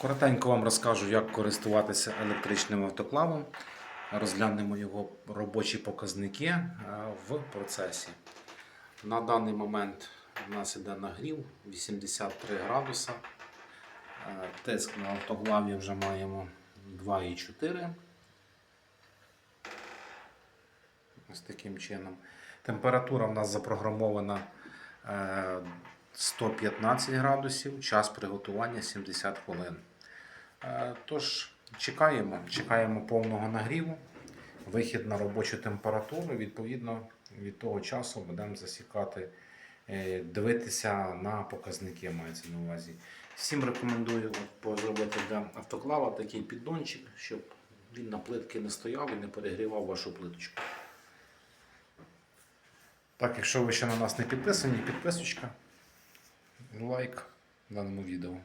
Коротенько вам розкажу, як користуватися електричним автоклавом. Розглянемо його робочі показники е, в процесі. На даний момент у нас іде нагрів 83 градуса. Е, Тиск на автоклаві вже маємо 2,4. Ось таким чином. Температура в нас запрограмована е, 115 градусів, час приготування 70 хвилин. Е, Тож чекаємо, чекаємо повного нагріву, вихід на робочу температуру. Відповідно, від того часу будемо засікати, е, дивитися на показники, мається на увазі. Всім рекомендую зробити для автоклава такий піддончик, щоб він на плитки не стояв і не перегрівав вашу плиточку. Так, якщо ви ще на нас не підписані, підписочка, лайк даному відео.